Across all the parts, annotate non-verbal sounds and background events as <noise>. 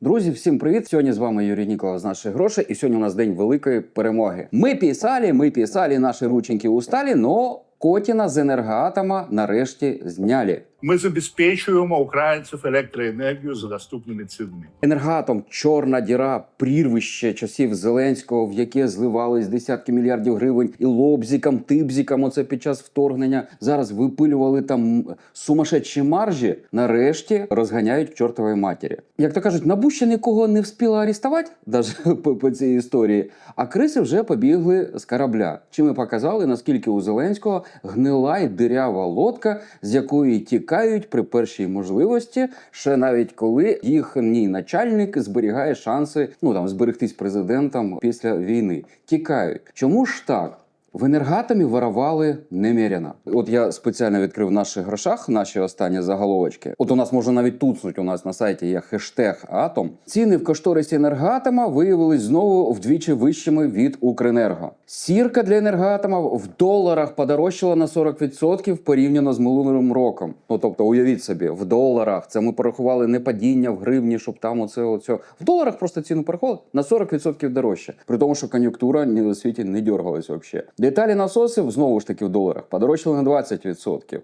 Друзі, всім привіт! Сьогодні з вами Юрій Нікола з наших грошей, і сьогодні у нас день великої перемоги. Ми пісалі, ми пісалі наші рученьки устали, но Котіна з енергоатома нарешті зняли. Ми забезпечуємо українців електроенергію за доступними цінами. Енергоатом чорна діра, прірвище часів Зеленського, в яке зливались десятки мільярдів гривень, і лобзикам, тибзикам. Оце під час вторгнення зараз випилювали там сумасшедші маржі. Нарешті розганяють к чортовій матері. Як то кажуть, набу ще нікого не вспіла арестувати, навіть <laughs> по, по цій історії. А криси вже побігли з корабля. Чим ми показали, наскільки у Зеленського гнила й дирява лодка, з якої тікають при першій можливості, ще навіть коли їхній начальник зберігає шанси ну там зберегтись президентом після війни. Тікають. Чому ж так? В енергатомі воровали неміряно. От я спеціально відкрив в наших грошах наші останні заголовочки. От у нас можна навіть туцнуть. У нас на сайті є хештег Атом. Ціни в кошторисі енергоатома виявились знову вдвічі вищими від Укренерго. Сірка для енергоатома в доларах подорожчала на 40% порівняно з минулим роком. Ну тобто, уявіть собі, в доларах це ми порахували не падіння в гривні, щоб там оце оце. В доларах просто ціну порахували на 40% дорожче. При тому, що кон'юнктура ні у світі не дергалась взагалі. Деталі насосів знову ж таки в доларах подорожчали на 20%.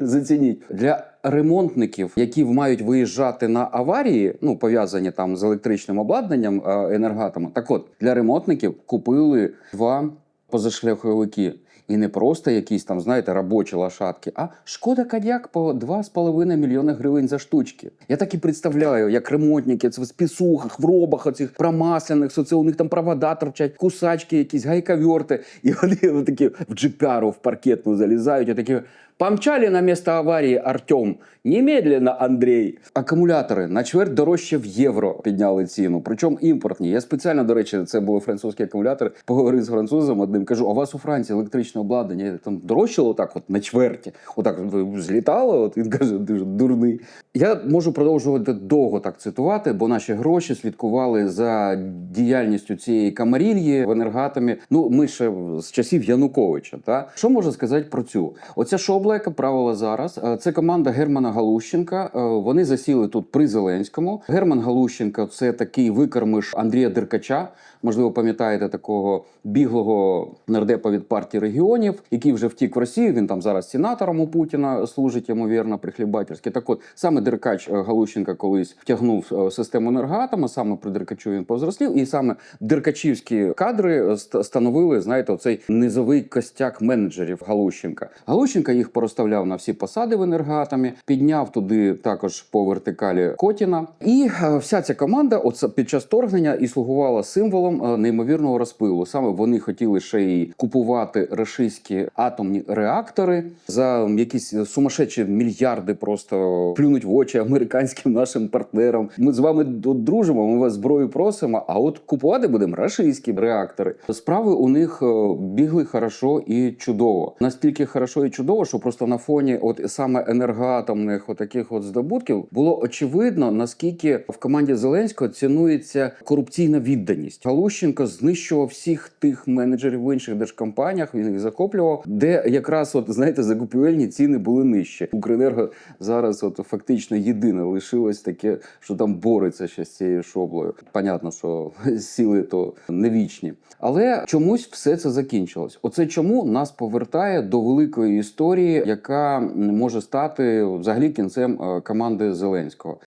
<laughs> Зацініть для ремонтників, які мають виїжджати на аварії, ну пов'язані там з електричним обладнанням енергатами. Так от для ремонтників купили два позашляховики. І не просто якісь там, знаєте, робочі лошадки, а шкода кадяк по 2,5 мільйони гривень за штучки. Я так і представляю, як ремонтники в спісухах, в робах оцих промасляних, що у них там провода торчать, кусачки, якісь гайковерти. І вони <laughs> такі в джипяру в паркетну залізають, і такі. Помчали на місце аварії Артем. Немедленно, Андрій. Акумулятори на чверть дорожче в євро підняли ціну. Причому імпортні. Я спеціально, до речі, це були французькі акумулятори. Поговорив з французом одним. Кажу, а у вас у Франції електричне обладнання там дорожчало так, от на чверті. Отак злітало. От він каже, дуже дурний. Я можу продовжувати довго так цитувати, бо наші гроші слідкували за діяльністю цієї камарільї в енергатомі. Ну, ми ще з часів Януковича. Та що можна сказати про цю? Оця шобла, яка правила зараз, е, це команда Германа Галущенка. Е, Вони засіли тут при Зеленському. Герман Галущенко це такий викормиш Андрія Деркача. Можливо, пам'ятаєте такого біглого нардепа від партії регіонів, який вже втік в Росію. Він там зараз сенатором у Путіна служить, ймовірно, прихлібательськи. Так от саме Деркач е, Галущенка колись втягнув систему енергоатома, саме при Деркачу він повзрослів, і саме деркачівські кадри ст- становили, знаєте, оцей низовий костяк менеджерів Галущенка. Галущенка їх порозставляв на всі посади в енергоатомі, підняв туди також по вертикалі Котіна. І е, вся ця команда, от під час торгнення, і слугувала символом е, неймовірного розпилу. Саме вони хотіли ще й купувати рашистські атомні реактори за якісь сумасшедші мільярди, просто плюнуть в очі американським нашим партнерам. Ми з вами дружимо, ми вас зброю просимо. А от купувати будемо рашистські реактори. Справи у них е, бігли хорошо і чудово. Настільки хорошо і чудово, що просто на фоні от саме енергоатомних отаких от здобутків було очевидно, наскільки в команді Зеленського цінується корупційна відданість. Галущенко знищував всіх тих менеджерів в інших держкомпаніях. Він їх захоплював, де якраз от знаєте, закупівельні ціни були нижчі. Укренерго зараз, от фактично єдине лишилось таке, що там бореться ще з цією шоблою. Понятно, що <laughs> сіли то не вічні, але чомусь все це закінчилось. Оце чому нас повертає до великої історії, яка може стати взагалі кінцем е, команди Зеленського.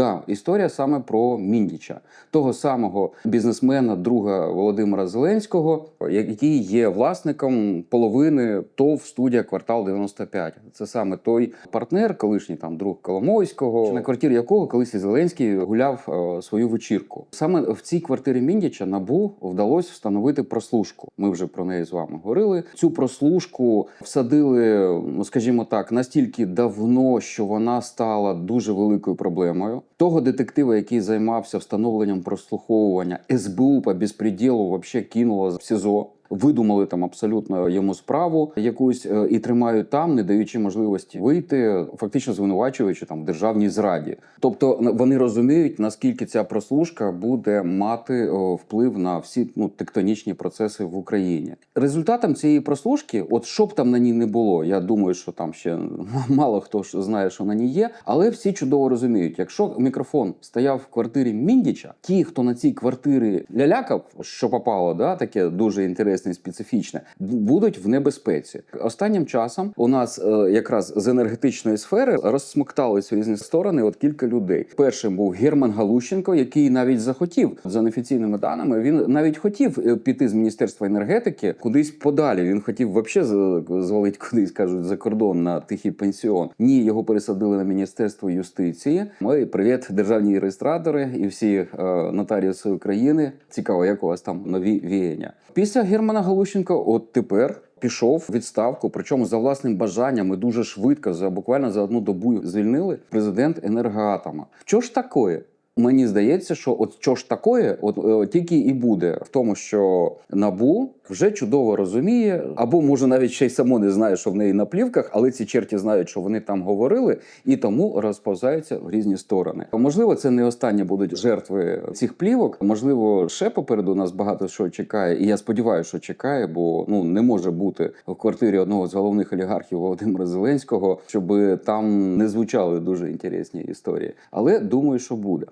Да, історія саме про Міндіча, того самого бізнесмена, друга Володимира Зеленського, який є власником половини ТОВ студія квартал 95. Це саме той партнер, колишній там друг Коломойського, на квартирі якого колись Зеленський гуляв е, свою вечірку. Саме в цій квартирі Міндіча набу вдалося встановити прослушку. Ми вже про неї з вами говорили. Цю прослушку всадили, ну скажімо так, настільки давно, що вона стала дуже великою проблемою. Того детектива, який займався встановленням прослуховування СБУ по безпреділу, вообще кинуло в СІЗО. Видумали там абсолютно йому справу якусь е, і тримають там, не даючи можливості вийти, фактично звинувачуючи там державній зраді. Тобто вони розуміють наскільки ця прослушка буде мати вплив на всі ну тектонічні процеси в Україні. Результатом цієї прослушки, от що б там на ній не було, я думаю, що там ще <laughs> мало хто знає, що на ній є, але всі чудово розуміють, якщо мікрофон стояв в квартирі Міндіча, ті, хто на цій квартирі лялякав, що попало, да, таке дуже інтересне і специфічне, будуть в небезпеці. Останнім часом у нас е, якраз з енергетичної сфери розсмоктались в різні сторони. От кілька людей. Першим був Герман Галущенко, який навіть захотів за неофіційними даними. Він навіть хотів е, піти з міністерства енергетики кудись подалі. Він хотів вообще з- звалити кудись, кажуть, за кордон на тихий пенсіон. Ні, його пересадили на міністерство юстиції. Мої привіт, державні реєстратори і всі е, нотаріуси України. Цікаво, як у вас там нові віяння. Після Германа Галущенко, от тепер. Пішов відставку, причому за власним бажанням і дуже швидко, за буквально за одну добу звільнили президент енергоатома. Що ж такое? Мені здається, що от що ж такое, от е, тільки і буде в тому, що набу вже чудово розуміє, або може навіть ще й само не знає, що в неї на плівках, але ці черті знають, що вони там говорили, і тому розповзаються в різні сторони. Можливо, це не останні будуть жертви цих плівок. Можливо, ще попереду нас багато що чекає, і я сподіваюся, що чекає, бо ну не може бути в квартирі одного з головних олігархів Володимира Зеленського, щоб там не звучали дуже інтересні історії. Але думаю, що буде.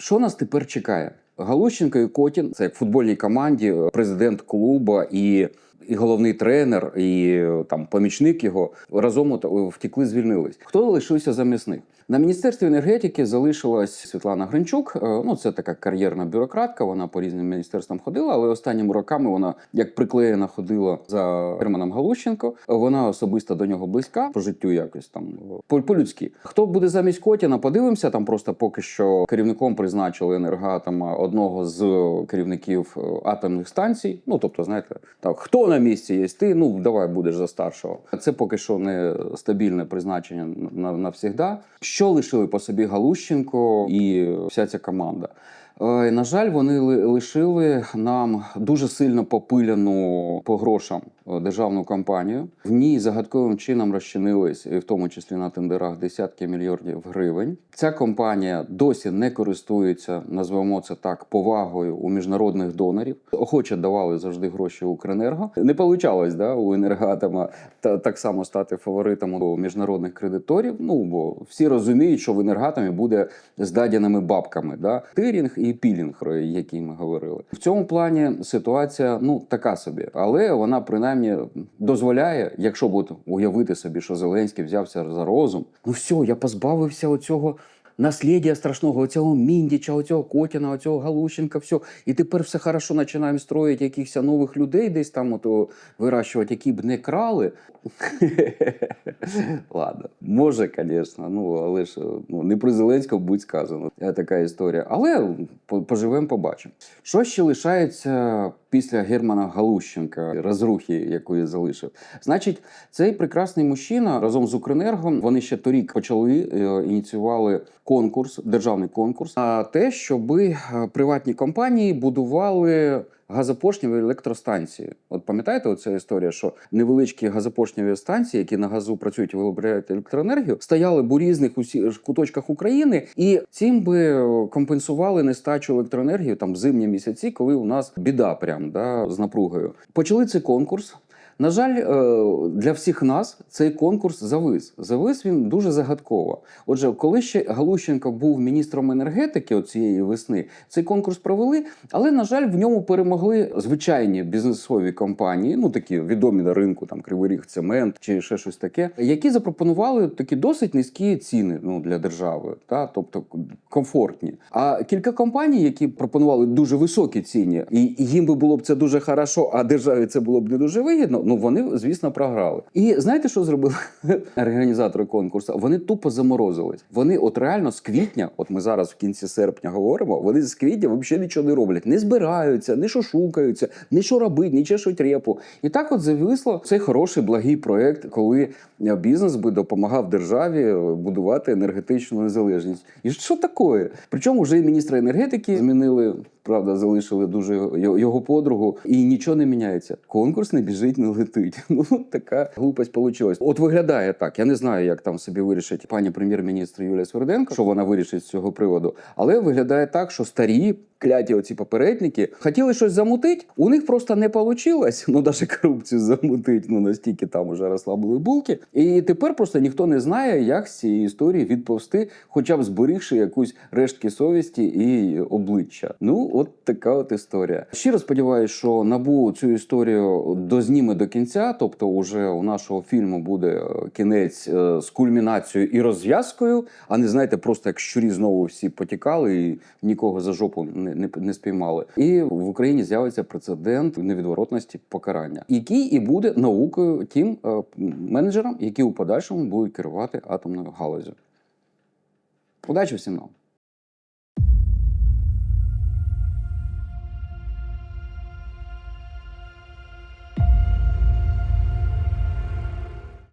Що нас тепер чекає? Галущенко і Котін це як в футбольній команді, президент клуба і. І головний тренер, і е, там помічник його разом е, звільнились. Хто лишився замість? На міністерстві енергетики залишилась Світлана Гринчук. Е, Ну, це така кар'єрна бюрократка. Вона по різним міністерствам ходила, але останніми роками вона як приклеєна ходила за Германом Галущенко. Вона особисто до нього близька по життю, якось там по- по-людськи. Хто буде замість Котіна? Подивимося. Там просто поки що керівником призначили енергоатома одного з керівників е, атомних станцій. Ну тобто, знаєте, так хто на місці є ти? Ну давай будеш за старшого. Це поки що не стабільне призначення на, навсігда. Що лишили по собі Галущенко і вся ця команда? Е, На жаль, вони лишили нам дуже сильно попиляну по грошам е, державну компанію. В ній загадковим чином розчинились, в тому числі на тендерах, десятки мільярдів гривень. Ця компанія досі не користується, назвемо це так, повагою у міжнародних донорів. Охоче давали завжди гроші Укренерго. Не получалось да, у енергоатома та так само стати фаворитом у міжнародних кредиторів. Ну бо всі розуміють, що в енергоатомі буде з даденими бабками. Да? Тирінг і пілінг, про який ми говорили. В цьому плані ситуація ну така собі, але вона принаймні дозволяє, якщо буде уявити собі, що Зеленський взявся за розум. Ну все, я позбавився оцього. Наслідя страшного оцього Міндіча, оцього Котіна, оцього Галущенка, все. І тепер все хорошо починаємо строїти якихось нових людей, десь там ото вирощувати, які б не крали. <laughs> Ладно, може, звісно, ну але ж ну, не про Зеленського будь сказано. Е, Така історія. Але поживемо, побачимо. Що ще лишається після Германа Галущенка, розрухи, якої залишив? Значить, цей прекрасний мужчина разом з Укренергом вони ще торік почали е, ініціювали конкурс, державний конкурс на те, щоб приватні компанії будували газопоршневі електростанції. От пам'ятаєте, оця історія, що невеличкі газопошніві станції, які на газу працюють і виробляють електроенергію, стояли б у різних усі куточках України, і цим би е, компенсували нестачу електроенергії там в зимні місяці, коли у нас біда прям да, з напругою. Почали цей конкурс. На жаль, е, для всіх нас цей конкурс завис. Завис він дуже загадково. Отже, коли ще Галущенко був міністром енергетики цієї весни, цей конкурс провели, але на жаль, в ньому перемогли звичайні бізнесові компанії, ну такі відомі на ринку, там Кривий Ріг Цемент чи ще щось таке, які запропонували такі досить низькі ціни ну, для держави, та тобто комфортні. А кілька компаній, які пропонували дуже високі ціни, і їм би було б це дуже хорошо, а державі це було б не дуже вигідно. Ну вони, звісно, програли. І знаєте, що зробили <laughs> організатори конкурсу? Вони тупо заморозились. Вони, от реально, з квітня, от ми зараз в кінці серпня говоримо, вони з квітня взагалі нічого не роблять, не збираються, не шушукаються, не що робить, не чешуть репу. І так от зависло цей хороший благий проект, коли е, бізнес би допомагав державі е, будувати енергетичну незалежність. І що таке? Причому вже і міністра енергетики змінили. Правда, залишили дуже його подругу, і нічого не міняється. Конкурс не біжить, не летить. <laughs> Ну така глупость вийшла. От виглядає так. Я не знаю, як там собі вирішить пані прем'єр-міністр Юлія Сверденко, що вона вирішить з цього приводу. Але виглядає так, що старі кляті оці попередники хотіли щось замутити. У них просто не вийшло. Ну навіть корупцію замутить. Ну настільки там уже розслабили булки. І тепер просто ніхто не знає, як з цієї історії відповсти, хоча б зберігши якусь рештки совісті і обличчя. Ну, от така от історія. Щиро сподіваюся, що набу цю історію дозніме до кінця. Тобто, уже у нашого фільму буде е, кінець е, з кульмінацією і розв'язкою, а не знаєте, просто як щурі знову всі потікали і нікого за жопу не, не, не спіймали. І в Україні з'явиться прецедент невідворотності покарання, який і буде наукою тим е, менеджерам, які у подальшому будуть керувати атомною галузю. Удачі всім нам!